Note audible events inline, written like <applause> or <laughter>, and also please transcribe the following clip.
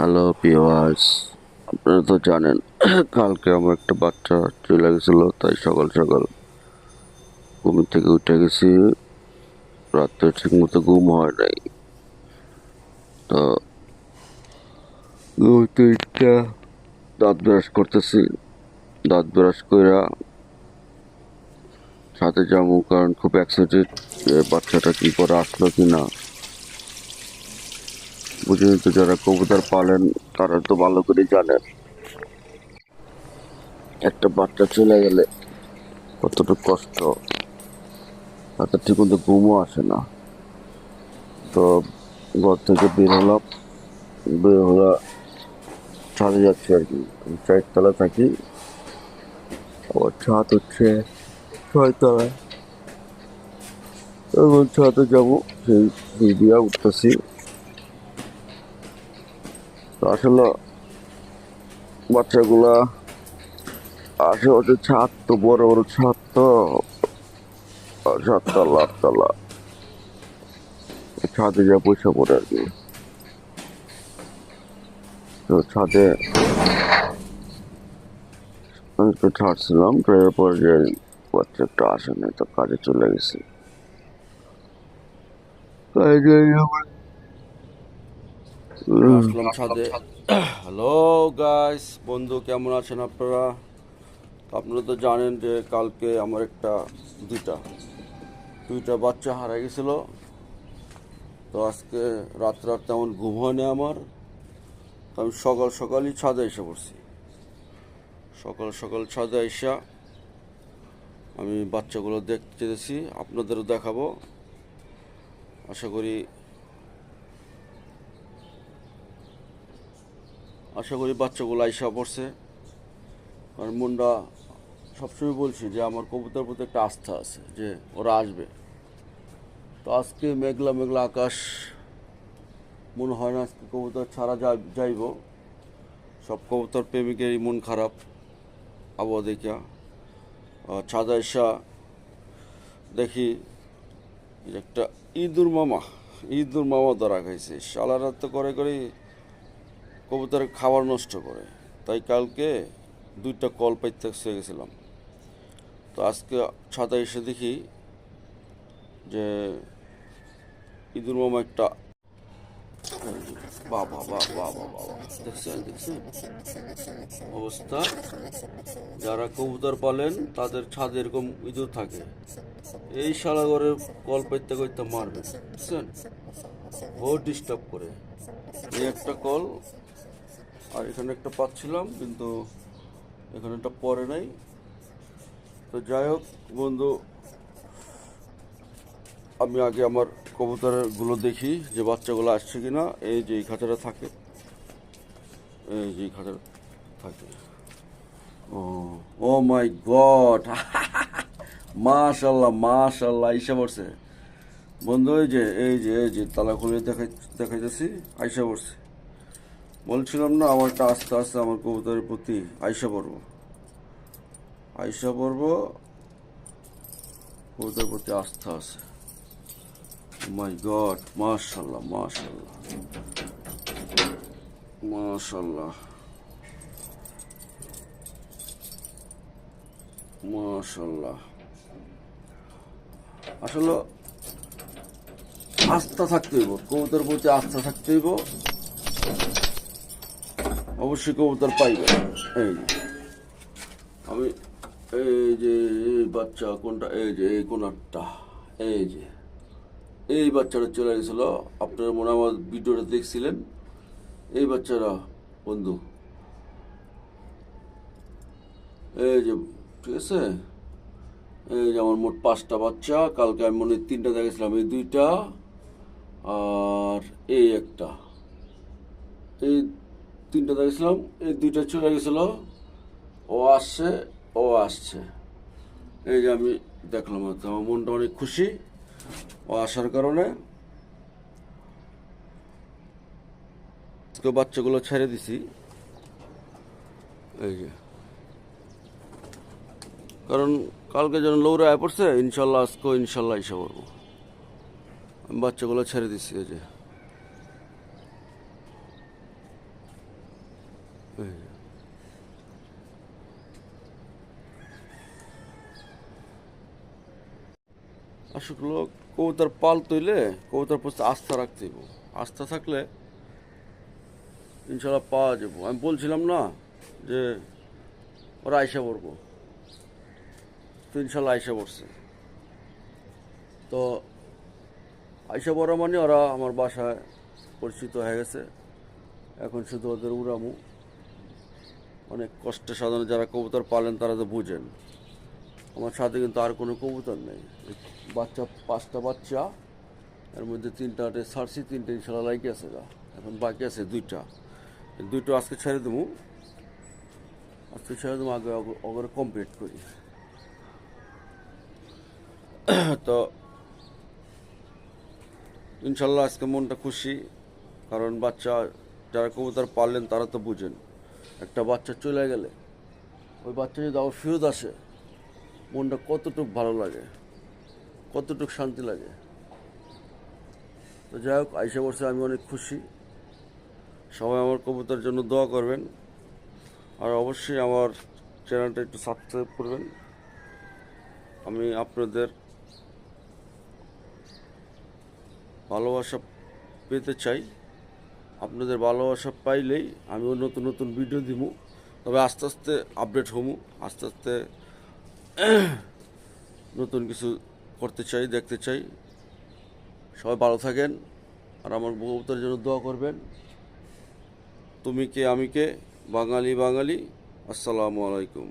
Hello পিওয়ার্স আপনারা তো জানেন, কালকে আমার একটা বাচ্চা চলে গেছিল, তাই সকাল সকাল ঘুম থেকে উঠে গেছি। রাত্রে ঠিক মতো ঘুম হয় নাই। তো উঠে দাঁত ব্রাশ করতেছি। দাঁত ব্রাশ কইরা সাথে যাব, কারণ খুব এক্সাইটেড বাচ্চাটা কি করে আসলো কি না বুঝিনি তো যারা কবুতর পালেন, তারা তো ভালো করে জানেন একটা বাচ্চা চলে গেলে কতটা কষ্ট। তাতে ঠিক মতো ঘুমও আসে না। তো ঘর থেকে বের হলাম। বের হলা ছাদে যাচ্ছি আর কি। চারতলা থাকি। আবার ছাদ হচ্ছে ছয়তলায় এবং ছাদে যাব, সেই সিঁড়ি উঠতেছি। তো আসলে বাচ্চাগুলা আশেপাশে ছাদ তো, বড় বড় ছাদ তো। সাততলা আটতলা ছাদে যা পয়সা পড়ে আর কি। তো ছাদে একটু ছাড়ছিলাম ট্রেনের পর যে বাচ্চা একটা আসে নাই তো কাজে চলে গেছি। কাজে আমার ছাদে হ্যালো গাইস বন্ধু, কেমন আছেন আপনারা? আপনারা তো জানেন যে কালকে আমার একটা দুইটা দুইটা বাচ্চা হারা গেছিল। তো আজকে রাত রাত তেমন ঘুম হয়নি আমার। তো আমি সকাল সকালই ছাদে এসে পড়ছি। সকাল সকাল ছাদে এসা আমি বাচ্চাগুলো দেখতে চেয়েছি। আপনাদেরও দেখাবো। আশা করি আশা করি বাচ্চাগুলো আইসা পড়ছে। কারণ মনটা সবসময় বলছি যে আমার কবুতর প্রতি একটা আস্থা আছে যে ওরা আসবে। তো আজকে মেঘলা মেঘলা আকাশ মনে হয় না আজকে কবুতর ছাড়া যাইব। সব কবুতর প্রেমিকেরই মন খারাপ আবহাওয়া দেখা আহ, ছাদা এসা দেখি একটা ইঁদুর মামা ইঁদুর মামা ধরা খাইছে। শালারা তো করে করে কবুতরের খাবার নষ্ট করে। তাই কালকে দুইটা কল পাইতে হয়ে গেছিলাম। তো আজকে ছাদে এসে দেখি যে ইঁদুর মামা একটা বাবা বাবা বাবা দেখছেন দেখছেন? অবস্থা, যারা কবুতর পালেন তাদের ছাদে এরকম ইঁদুর থাকে। এই শালা করে কল পাইতে করতে মারবে, বুঝছেন? বহুত ডিস্টার্ব করে। এই একটা কল আর এখানে একটা পাচ্ছিলাম, কিন্তু এখানে একটা পরে নাই। তো যাই হোক, বন্ধু, আমি আগে আমার কবুতরগুলো দেখি, যে বাচ্চাগুলো আসছে কিনা। এই যে এই খাঁচাটা থাকে। এই যে খাঁচাটা থাকে। ও ও মাই গড! <laughs> মাশাল্লাহ মাশাল্লাহ, আইসা পড়ছে। বন্ধু, এই যে এই যে এই যে, তালা খুলে দেখাই দেখাইতেছি, আইসা পড়ছে। বলছিলাম না, আমারটা আস্তে আস্তে আমার কবুতরের প্রতি আইসা পড়ব আইসা পড়ব কবুতরের প্রতি আস্থা আছে। মাই গড মাশাল্লাহ মাশাল্লাহ মাশাল্লাহ মাশাল্লাহ। আসলে আস্থা থাকতে হইব কবুতরের প্রতি আস্থা থাকতে হইব অবশ্যই কবুতর পাইবে। এই আমি এই যে, এই বাচ্চা কোনটা? এই যে, এই কোনারটা। এই যে। এই বাচ্চাটা চলে গেছিল আপনারা মনে আমার ভিডিওটা দেখছিলেন। এই বাচ্চারা, বন্ধু। এই যে, ঠিক আছে? এই যে আমার মোট পাঁচটা বাচ্চা। কালকে আমি মনে তিনটা দেখেছিলাম, এই দুইটা আর এই একটা। এই তিনটা দেখেছিলাম, এই দুইটা চলে গেছিল। ও আসছে ও আসছে। এই যে আমি দেখলাম কি। আমার মনটা অনেক খুশি। ও আসার কারণে আজকে বাচ্চাগুলো ছেড়ে দিছি। এই যে। কারণ কালকে যেন লৌরা আয় পড়ছে, ইনশাল্লাহ আজকেও ইনশাল্লাহ এসে পড়ব। বাচ্চাগুলো ছেড়ে দিছি, এই যে এই যে। আসলে কবুতর পাল তৈলে কবুতর প্রতি আস্থা রাখতে হইব। আস্থা থাকলে ইনশাল্লাহ পাওয়া যাব আমি বলছিলাম না যে ওরা আইসা পড়ব। তো ইনশাল্লাহ আইসা পড়ছে। তো আয়সা পড়া মানে ওরা আমার বাসায় পরিচিত হয়ে গেছে। এখন শুধু ওদের উড়ামু। অনেক কষ্টে সাধারণ যারা কবুতর পালেন তারা তো বুঝেন। আমার সাথে কিন্তু আর কোনো কবুতর নেই। বাচ্চা, পাঁচটা বাচ্চা। এর মধ্যে তিনটা ছাড়ছি তিনটে ইনশাল্লাহ লাইকে আছে গা। এখন বাকি আছে দুইটা। দুইটা আজকে ছেড়ে দেবো। আজকে ছেড়ে দেবো, আগে ওগুলো কমপ্লিট করি। <clears throat> তো ইনশাল্লাহ আজকে মনটা খুশি, কারণ বাচ্চা যারা কবুতর পারলেন তারা তো বুঝেন, একটা বাচ্চা চলে গেলে, ওই বাচ্চা যদি আবার ফিরত আসে, মনটা কতটুকু ভালো লাগে। কতটুক শান্তি লাগে? তো যাই হোক, আইসা বসে আমি অনেক খুশি। সবাই আমার কবুতর জন্য দোয়া করবেন। আর অবশ্যই আমার চ্যানেলটা একটু সাবস্ক্রাইব করবেন। আমি আপনাদের ভালোবাসা পেতে চাই। আপনাদের ভালোবাসা পাইলেই আমিও নতুন নতুন ভিডিও দিব তবে আস্তে আস্তে আপডেট হমু। আস্তে আস্তে <clears throat> নতুন কিছু করতে চাই, দেখতে চাই। সবাই ভালো থাকেন আর আমার বউতার জন্য দোয়া করবেন। তুমি কে, আমি কে? বাঙালি বাঙালি। আসসালামু আলাইকুম।